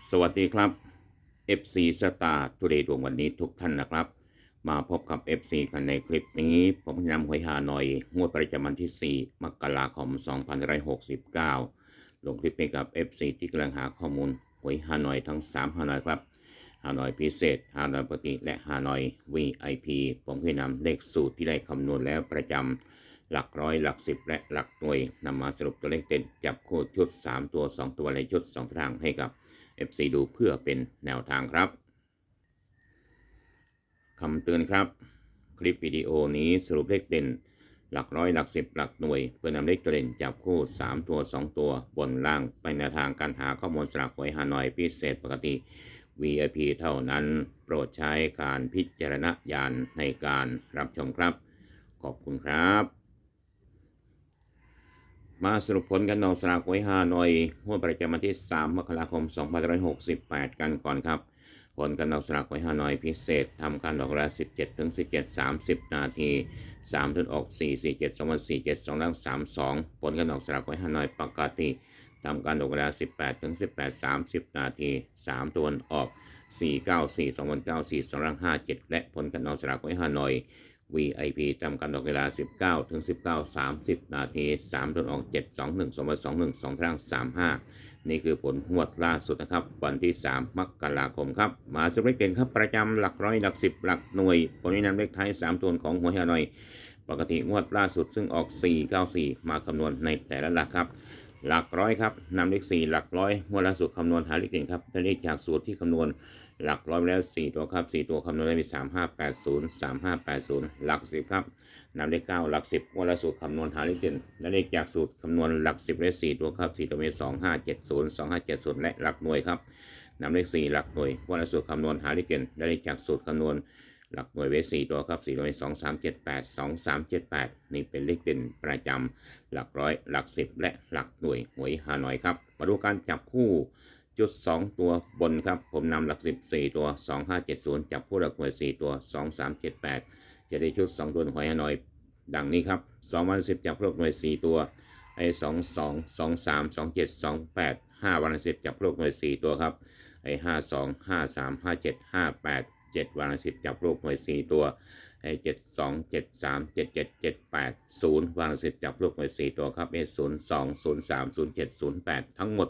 สวัสดีครับ FC Star Today ดวงวันนี้ทุกท่านนะครับ มาพบกับ FC กันในคลิปนี้ ผมนำหวยหาหน่อย งวดประจำวันที่ 4 มกราคม 2569 ลงคลิปให้กับ FC ที่กำลังหาข้อมูลหวยหาหน่อยทั้ง 3 หาหน่อยครับ หาหน่อยพิเศษ หาหน่อยปกติและหาหน่อย VIP ผมเคยนำเลขสูตรที่ได้คำนวณแล้วประจำหลักร้อยหลักสิบและหลักหน่วยนำมาสรุปตัวเลขเด่นจับคู่ชุด 3 ตัว 2 ตัวในชุด2ทางให้กับ FC ดูเพื่อเป็นแนวทางครับคำเตือนครับ คลิปวิดีโอนี้สรุปเลขเด่น หลักร้อยหลักสิบหลักหน่วย เพื่อนำเลขเด่นจับคู่ 3 ตัว 2 ตัวบนล่างไปแนวทางการหาข้อมูลสลักหวยฮานอยพิเศษปกติ VIP เท่านั้นโปรดใช้การพิจารณญาณในการรับชมครับ ขอบคุณครับ มาสรุปผลกันนองสลากหวยฮานอยงวดประจำวันที่ 3 มกราคม 2568 กันก่อนครับ ผลกันนองสลากหวยฮานอยพิเศษทำการออกเวลา17ถึง17 30 นาที3ถึงออก 4 4 7 2 4 7 2ล่าง32 ผลกันนองสลากหวยฮานอยปกติทำการออกเวลา 18ถึง18 30 นาที 3 ตัวออก 4 9 4 2 9 4 2ล่าง57 และผลกันนองสลากหวยฮานอย VIP ทำการออกเวลา 19ถึง19 30 นาที3ตัวออก 7 2 1 2 2 1 2ทาง35 นี่คือผลงวดล่าสุดนะครับ วันที่ 3 มกราคมครับ มาสรุปเลขเด่นครับประจำหลักร้อยหลัก 10 หลักหน่วยผลนี้นำเลขท้าย 3 ตัวของหัวเหียหน่อยปกติงวดล่าสุดซึ่งออก 494 มาคำนวณในแต่ละหลักครับ หลักร้อยครับนำเลข 4 หลักร้อยงวดล่าสุดคำนวณหาเลขเด่นครับได้เลขจากสูตรที่คำนวณ หลักร้อยไปแล้ว 4 ตัวครับ 4 ตัวคำนวณได้มี 3 5 8 0 3 5 8 0 หลัก 10 ครับนำเลข9หลัก 10งวดล่าสุดคำนวณหาเลขเด่นและเลขจากสูตรคำนวณหลัก 10 ได้ 4 ตัวครับ 4 ตัวมี 2 5 7 0 2 5 7 0 และหลักหน่วยครับนำเลข 4 หลักหน่วยงวดล่าสุดคำนวณหาเลขเด่นและเลขจากสูตรคำนวณหลักหน่วยไว้4ตัวครับ4ตัวมี2 3 7 8 2 3 7 8 นี่เป็นเลขเด่นประจำหลักร้อยหลัก 10 และหลักหน่วยหวยฮานอยครับ มาดูการจับคู่ จุด 2 ตัวบนครับ ผมนำหลัก 10 4 ตัว 2570 จับคู่หลักหน่วย 4 ตัว 2378 จะได้ชุด 2 ตัวหวยฮานอย ดังนี้ครับ2วัน10 จับคู่หลักหน่วย 4 ตัวไอ้22 23 27 28 5วัน10จับคู่หลักหน่วย4ตัวครับไอ้52 53 57 58 7วัน10จับคู่หลักหน่วย4ตัวไอ้72 73 77 78 0วัน10จับคู่หลักหน่วย4ตัวครับไอ้02 03 07 08ทั้งหมด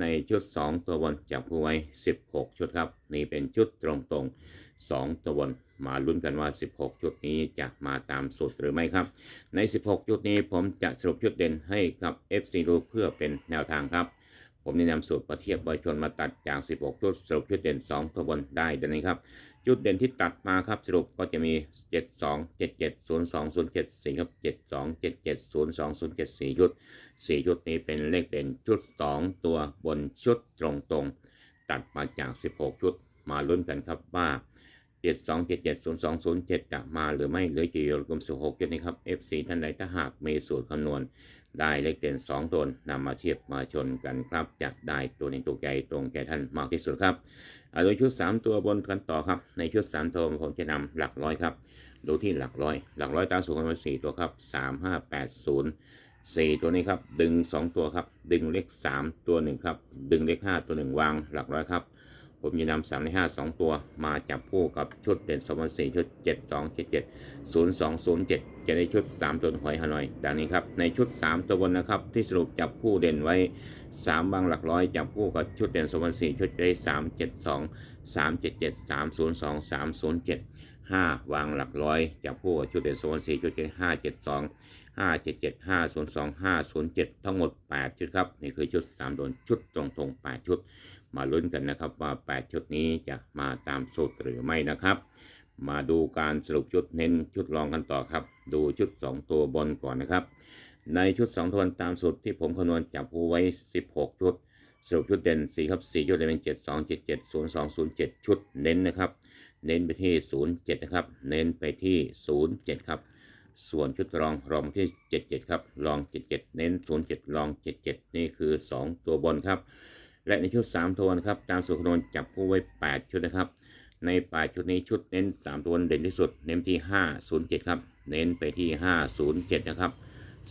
ในชุด 2 ตัวบนจับคู่ไว้ 16 ชุดครับ นี่เป็นชุดตรงๆ 2 ตัวบนมาลุ้นกันว่า 16 ชุดนี้จะมาตามสูตรหรือไม่ครับ ใน 16 ชุดนี้ผมจะสรุปชุดเด่นให้กับ FC ดูเพื่อเป็นแนวทางครับ ผมแนะนำสูตรประเทียบบอยชนมาตัดจาก 16 ชุดสรุปชุดเด่น 2 ตัวบนได้ดังนี้ครับ จุดเด่นที่ตัดมาครับสรุปก็จะมี 72 77 02 07 4ครับ72 77 02 07 4ชุด4ชุดนี้เป็นเลขเด่นชุด 2 ตัวบนชุดตรงๆตัดมาจาก 16 ชุดมาลุ้นกันครับว่า 72 77 02 07 จะมาหรือไม่หรือจะอยู่กลุ่ม16 ชุดนี้ครับ FC ท่านใดถ้าหากมีสูตรคำนวณ ได้เลขเด่น2 ตัวนำมาเทียบมาชนกันครับจะได้ตัวหนี้ตัวใจตรงแก่ท่านมากที่สุดครับเอาโดยชุด 3 ตัวบนกันต่อครับ ในชุด 3 ตัวผมจะนำหลักร้อยครับ ดูที่หลักร้อย หลักร้อยตามสูตรคำนวณ4ตัวครับ 3 5 8 0 4 ตัวนี้ครับ ดึง 2 ตัวครับ ดึงเลข 3 ตัวหนึ่งครับ ดึงเลข 5 ตัวหนึ่งวางหลักร้อยครับ ผมจะนำสามในห้าสองตัวมาจับคู่กับชุดเด่นสองพันสี่ชุดเจ็ดสองเจ็ดเจ็ดศูนย์สองศูนย์เจ็ดจะได้ชุดสามตัวหอยฮานอยดังนี้ครับในชุดสามตัวบนนะครับที่สรุปจับคู่เด่นไว้สามบางหลักร้อยจับคู่กับชุดเด่นสองพันสี่ชุดได้สามเจ็ดสองสามเจ็ดเจ็ดสามศูนย์สองสามศูนย์เจ็ดห้าวางหลักร้อยจับคู่กับชุดเด่นสองพันสี่ชุดได้ห้าเจ็ดสองห้าเจ็ดเจ็ดห้าศูนย์สองห้าศูนย์เจ็ดทั้งหมดแปดชุดครับนี่คือชุดสามโดนชุดตรงๆแปดชุด มาลุ้นกันนะครับว่า 8 ชุดนี้จะมาตามสูตรหรือไม่นะครับ มาดูการสรุปชุดเน้นชุดรองกันต่อครับ ดูชุด 2 ตัวบนก่อนนะครับ ในชุด 2 ตัวตามสูตรที่ผมคำนวณจับผู้ไว้ 16 ชุดสรุปชุดเด่น4ครับ4ชุดเลยเป็น 7 2 7 7 0 2 0 7 ชุดเน้นนะครับ เน้นไปที่ 07 นะครับ เน้นไปที่ 07 ครับ ส่วนชุดรองรองที่ 77 ครับรอง 77 เน้น 07รอง 77 นี่คือ 2 ตัวบนครับ และในชุด3ตัวนครับตามสูตรคำนวณจับคู่ไว้ 8 ชุดนะครับ ใน 8 ชุดนี้ชุดเน้น3ตัวเด่นที่สุด เน้นที่ 507 ครับ เน้นไปที่ 507 นะครับ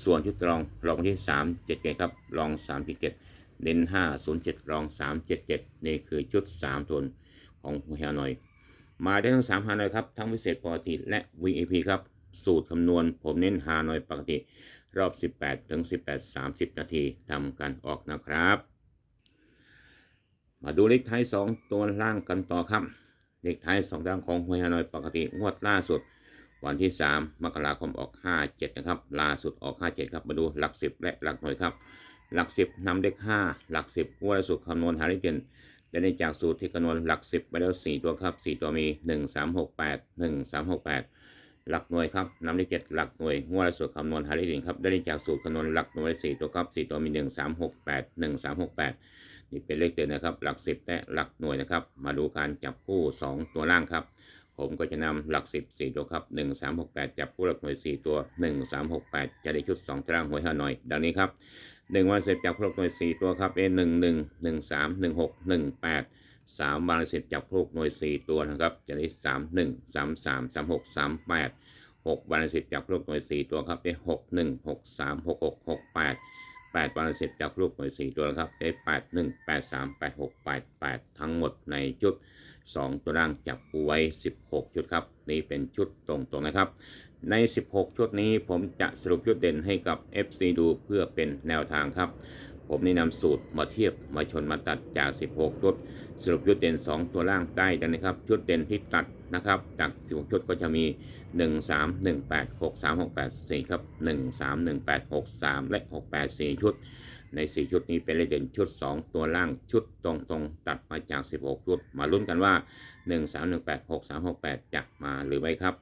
ส่วนชุดรองรองที่ 3 77 ครับรอง 37เน้น 507 รอง 377 นี่คือชุด3ตัวของหัวฮานอย มาได้ทั้ง 3 ฮานอยครับทั้งพิเศษปกติและ VIP ครับสูตรคำนวณผมเน้นฮานอยปกติ รอบ 18 ถึง 18 30 นาทีทำกันออกนะครับ มาดูเลขท้าย 2 ตัวล่างกันต่อครับ เลขท้าย2ด้านของหวยฮานอยปกติงวดล่าสุด วันที่ 3 มกราคมออก 57 นะครับ ล่าสุดออก 57 ครับ มาดูหลัก 10 และหลักหน่วยครับ หลัก 10นำเลข5 หลัก 10งวดล่าสุดคำนวณหาได้เด่นได้ในจากสูตรที่คำนวณหลัก 10 ไปแล้ว 4 ตัวครับ 4 ตัวมี 1 3 6 8 1 3 6 8 หลักหน่วยครับนำเลข7หลักหน่วยงวดล่าสุดคำนวณหาได้เด่นครับ ได้ในจากสูตรคำนวณหลักหน่วย 4 ตัวครับ 4 ตัวมี 1 3 6 8 1 3 6 8 นี่เป็นเลขเด่นนะครับ หลัก10และหลักหน่วยนะครับ มาดูการจับคู่ 2 ตัวล่างครับ ผมก็จะนำหลัก10 4ตัวครับ1 3 6 8จับคู่หลักหน่วย4ตัว1 3 6 8จะได้ชุด2ตารางหวยห้าหน่อยดังนี้ครับ1วันเสร็จจับคู่หลักหน่วย4ตัวครับ A 1 1 1 3 1 6 1 8 3วันสร็จจับคู่หน่วย4ตัวนะครับ จะได้3 1 3 3 3 6 3 8 6วันสร็จจับคู่หน่วย4ตัวครับ A 6 1 6 3 6 6 6 8แปด วันเสร็จจากลูกหน่วย4ตัวนะครับได้แปดหนึ่งแปดสามแปดหกแปดแปดทั้งหมดในชุด 2 ตัวล่างจับปูไว้ 16 ชุดครับ นี่เป็นชุดตรงๆนะครับ ใน 16 ชุดนี้ผมจะสรุปชุดเด่นให้กับ FC ดูเพื่อเป็นแนวทางครับ ผมแนะนำสูตรมาเทียบมาชนมาตัดจาก 16 ชุด สรุปชุดเด่น 2 ตัวล่างใต้กันนะครับชุดเด่นที่ตัดนะครับ จาก 16 ชุดก็จะมี 1 3 1 8 6 3 6 8 4 ครับ 1 3 1 8 6 3 และ 6 8 4 ชุด ใน 4 ชุดนี้เป็นเลขเด่นชุด 2 ตัวล่างชุดตรงๆ ตัดมาจาก 16 ชุด มาลุ้นกันว่า 1 3 1 8 6 3 6 8 จะมาหรือไม่ครับ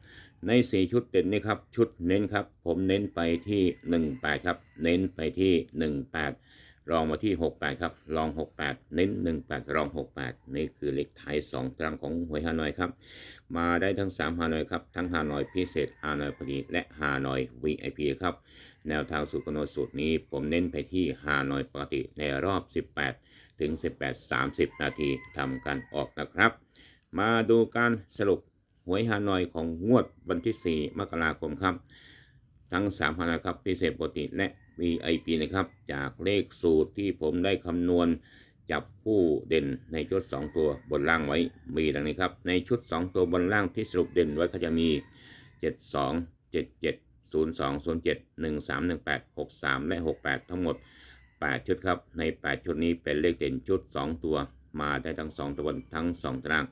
ใน 4 ชุดเด่นนี่ครับ ชุดเน้นครับ ผมเน้นไปที่ 18 ครับ เน้นไปที่ 18 รองมาที่ 68 ครับรอง 68 เน้น 18รอง 68 นี่คือเลขท้าย2ตรางของหวยฮานอยครับ มาได้ทั้ง 3 ฮานอยครับ ทั้งฮานอยพิเศษ ฮานอยพอดี และฮานอย VIP ครับ แนวทางสูตรคำนวณสูตรนี้ผมเน้นไปที่ฮานอยปกติในรอบ 18 ถึง 18 30 นาทีทำการออกนะครับ มาดูการสรุปหวยฮานอยของงวดวันที่ 4 มกราคมครับ ทั้ง3ฮานอยครับพิเศษปกติและ VIP นะครับ จากเลขสูตรที่ผมได้คำนวณจับผู้เด่นในชุด 2 ตัวบนล่างไว้มีดังนี้ครับ ในชุด 2 ตัวบนล่างที่สรุปเด่นไว้ก็จะมี 72 77 02 07 13 18 63 และ 68 ทั้งหมด 8 ชุดครับ ใน 8 ชุดนี้เป็นเลขเด่นชุด 2 ตัวมาได้ทั้ง 2ตัวบนทั้ง 2ตาราง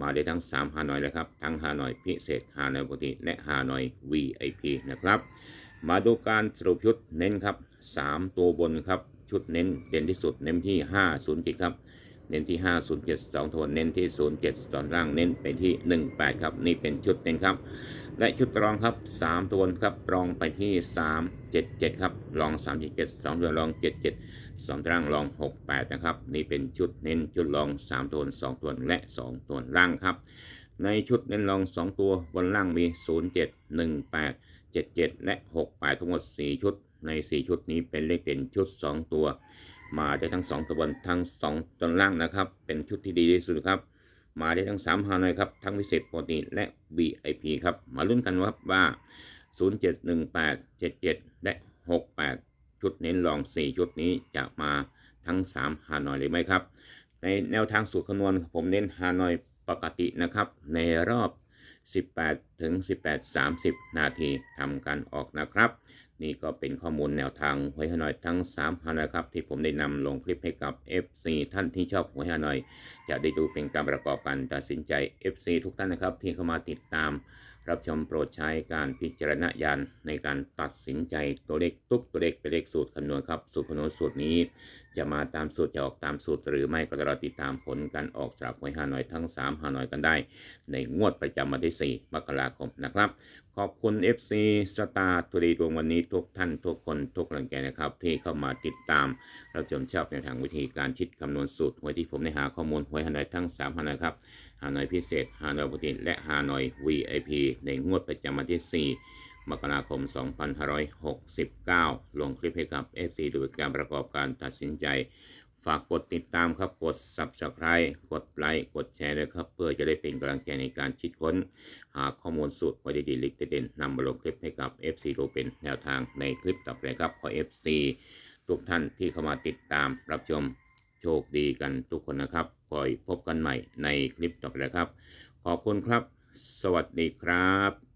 มาได้ทั้ง3ฮานอยเลยครับ ทั้งฮานอยพิเศษฮานอยปกติ และฮานอย VIP นะครับ มาดูการสรุปชุดเน้นครับ 3 ตัวบนครับ ชุดเน้นเด่นที่สุดเน้นที่ 507 ครับ เน้นที่ 507 2ตัวเน้นที่ 07 ตอนล่างเน้นไปที่ 18 ครับ นี่เป็นชุดเน้นครับ และชุดรองครับ 3 ตัวบนครับรองไปที่ 377 ครับรอง 377 2ตัวรอง 77 2ตารางรอง 68 นะครับ นี่เป็นชุดเน้นชุดรอง 3 ตัวบน2ตัวและ 2 ตัวล่างครับ ในชุดเน้นรอง 2 ตัวบนล่างมี 07 18 77 และ68ทั้งหมด 4 ชุด ใน 4 ชุดนี้เป็นเลขเด่นชุด 2 ตัว มาได้ทั้ง 2ตัวบนทั้ง 2ตัวล่างนะครับ เป็นชุดที่ดีที่สุดครับ มาได้ทั้ง3ฮานอยครับ ทั้งพิเศษปกติและ VIP ครับ มาลุ้นกันว่าว่า 0718 77 และ 68 ชุดเน้นรอง 4 ชุดนี้จะมาทั้ง3ฮานอยหรือไม่ครับ ในแนวทางสูตรคำนวณผมเน้นฮานอยปกตินะครับ ในรอบ 18 ถึง 18 30 นาทีทำการออกนะครับ นี่ก็เป็นข้อมูลแนวทางหวยฮานอยทั้ง3ฮานอยครับ ที่ผมได้นำลงคลิปให้กับ FC ท่านที่ชอบหวยฮานอย จะได้ดูเป็นการประกอบการตัดสินใจ FC ทุกท่านนะครับที่เข้ามาติดตาม รับชมโปรดใช้การพิจารณญาณในการตัดสินใจตัวเลขทุกตัวเลขเป็นเลขสูตรคำนวณครับ สูตรคำนวณสูตรนี้ จะมาตามสูตรจะออกตามสูตร หรือไม่ก็จะรอติดตามผลการออกสลากหวยฮานอยทั้ง3ฮานอยกันได้ ในงวดประจำวันที่ 4 มกราคมนะครับ ขอบคุณ FC สตาร์ตุรีดวงวันนี้ทุกท่านทุกคนทุกกำลังใจนะครับ ที่เข้ามาติดตามรับชมชอบในทางวิธีการคิดคำนวณสูตรหวยที่ผมได้หาข้อมูลหวยฮานอยทั้ง3ฮานอยครับฮานอยพิเศษฮานอยปกติและฮานอย VIP ในงวดประจำวันที่ 4 มกราคม 2569 ลงคลิปให้กับ FC ดูเป็นการประกอบการตัดสินใจ ฝากกดติดตามครับ กด Subscribe กดไลค์กดแชร์ด้วยครับ เพื่อจะได้เป็นกำลังใจในการคิดค้น หาข้อมูลสูตรไว้ดีๆลิกเด่นนำมาลงคลิปให้กับ FC ดูเป็นแนวทางในคลิปต่อไปครับขอ FC ทุกท่านที่เข้ามาติดตามรับชมโชคดีกันทุกคนนะครับคอยพบกันใหม่ในคลิปต่อไปครับ ขอบคุณครับ สวัสดีครับ